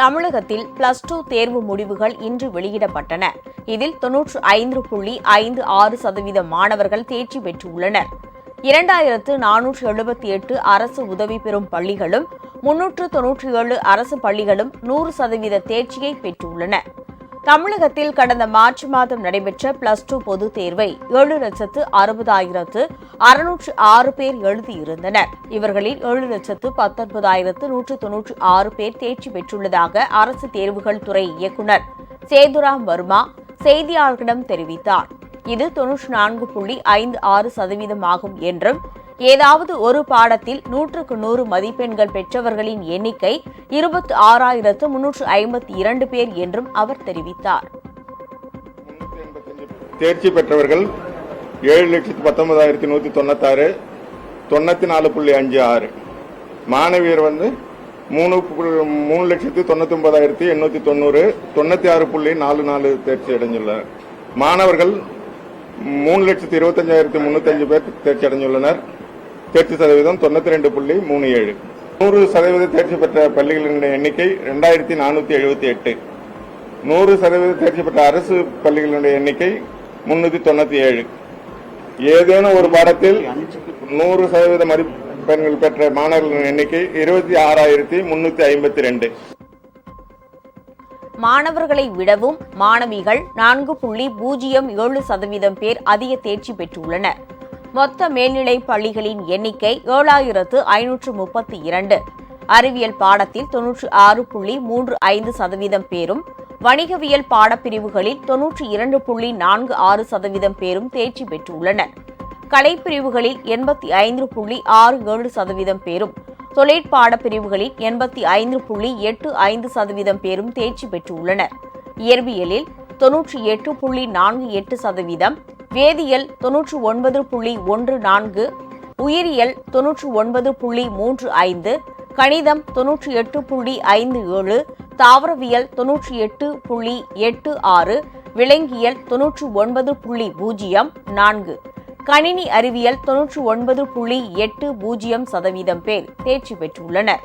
தமிழகத்தில் plus two தேர்வு முடிவுகள் இன்று வெளியிடப்பட்டன. இதில் தொன்னூற்று ஐந்து புள்ளி ஐந்து ஆறு சதவீத மாணவர்கள் தேர்ச்சி பெற்றுள்ளனர். இரண்டாயிரத்து நானூற்று எழுபத்தி எட்டு அரசு உதவி பெறும் பள்ளிகளும் முன்னூற்று தொன்னூற்றி ஏழு அரசு பள்ளிகளும் நூறு சதவீத தேர்ச்சியை பெற்றுள்ளன. தமிழகத்தில் கடந்த மார்ச் மாதம் நடைபெற்ற பிளஸ் டூ பொதுத் தேர்வை ஏழு லட்சத்து அறுபதாயிரத்து அறுநூற்று ஆறு பேர் எழுதியிருந்தனர். இவர்களில் ஏழு லட்சத்து பத்தொன்பதாயிரத்து நூற்று தொன்னூற்று ஆறு பேர் தேர்ச்சி பெற்றுள்ளதாக அரசு தேர்வுகள் துறை இயக்குநர் சேதுராம் வர்மா செய்தியாளர்களிடம் தெரிவித்தார். இது தொன்னூற்றி நான்கு புள்ளி ஐந்து ஆறு சதவீதமாகும் என்றும் ஏதாவது ஒரு பாடத்தில் நூற்றுக்கு நூறு மதிப்பெண்கள் பெற்றவர்களின் எண்ணிக்கை இருபத்தி ஆறாயிரத்து முன்னூற்று ஐம்பத்தி இரண்டு பேர் என்றும் அவர் தெரிவித்தார். தேர்ச்சி பெற்றவர்கள் ஏழு லட்சத்தி பத்தொன்பதாயிரத்தி நூற்றி தொண்ணூத்தாறு தொண்ணூற்றி நாலு புள்ளி அஞ்சு ஆறு. மாணவியர் வந்து மூணு மூணு லட்சத்தி தொண்ணூற்றி ஒன்பதாயிரத்தி எண்ணூற்றி தொண்ணூறு தொண்ணூற்றி ஆறு புள்ளி நாலு நாலு தேர்ச்சி அடைஞ்சுள்ளார் மாணவர்கள் மூணு லட்சத்தி இருபத்தஞ்சாயிரத்தி முந்நூற்றஞ்சு பேர் தேர்ச்சி அடைந்துள்ளனர் தேர்ச்சி சதவீதம் தொண்ணூற்றி ரெண்டு புள்ளி மூணு ஏழு. நூறு சதவீத தேர்ச்சி பெற்ற பள்ளிகளின் எண்ணிக்கை ரெண்டாயிரத்தி நானூற்றி எழுபத்தி எட்டு. நூறு சதவீத தேர்ச்சி பெற்ற அரசு பள்ளிகளுடைய எண்ணிக்கை முன்னூத்தி தொண்ணூத்தி ஏழு. ஏதேனும் ஒரு பாடத்தில் நூறு சதவீத மதிப்பெண்கள் பெற்ற மாணவர்களின் எண்ணிக்கை இருபத்தி ஆறாயிரத்தி முன்னூத்தி ஐம்பத்தி ரெண்டு. மாணவர்களை விடவும் மாணவிகள் நான்கு புள்ளி பூஜ்ஜியம் ஏழு சதவீதம் பேர் அதிக தேர்ச்சி பெற்றுள்ளனர். மொத்த மேல்நிலை பள்ளிகளின் எண்ணிக்கை ஏழாயிரத்து ஐநூற்று முப்பத்தி இரண்டு. அறிவியல் பாடத்தில் தொன்னூற்று ஆறு புள்ளி மூன்று ஐந்து சதவீதம் பேரும் வணிகவியல் பாடப்பிரிவுகளில் தொன்னூற்றி இரண்டு புள்ளி நான்கு ஆறு சதவீதம் பேரும் தேர்ச்சி பெற்றுள்ளனர். கலைப்பிரிவுகளில் எண்பத்தி ஐந்து புள்ளி ஆறு ஏழு சதவீதம் பேரும் தொழிற்பாட பிரிவுகளில் எண்பத்தி ஐந்து புள்ளி எட்டு ஐந்து சதவீதம் பேரும் தேர்ச்சி பெற்றுள்ளனர். இயற்பியலில் தொன்னூற்றி எட்டு புள்ளி நான்கு எட்டு சதவீதம் வேதியியல் தொன்னூற்று ஒன்பது புள்ளி ஒன்று நான்கு உயிரியல் தொன்னூற்று ஒன்பது புள்ளி மூன்று ஐந்து கணிதம் தொன்னூற்றி எட்டு புள்ளி ஐந்து ஏழு தாவரவியல் தொன்னூற்றி எட்டு புள்ளி எட்டு ஆறு விலங்கியல் தொன்னூற்று ஒன்பது புள்ளி பூஜ்ஜியம் நான்கு. கணினி அறிவியல் தொன்னூற்று ஒன்பது புள்ளி எட்டு பூஜ்ஜியம் சதவீதம் பேர் தேர்ச்சி பெற்றுள்ளனர்.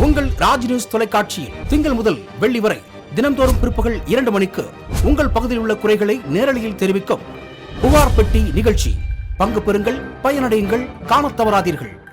உங்கள் ராஜ் நியூஸ் தொலைக்காட்சியில் திங்கள் முதல் வெள்ளி வரை தினம்தோறும் பிற்பகல் இரண்டு மணிக்கு உங்கள் பகுதியில் உள்ள குறைகளை நேரலையில் தெரிவிக்கும் புகார் பெட்டி நிகழ்ச்சி. பங்கு பெறுங்கள் பயனடையுங்கள் காணத் தவறாதீர்கள்.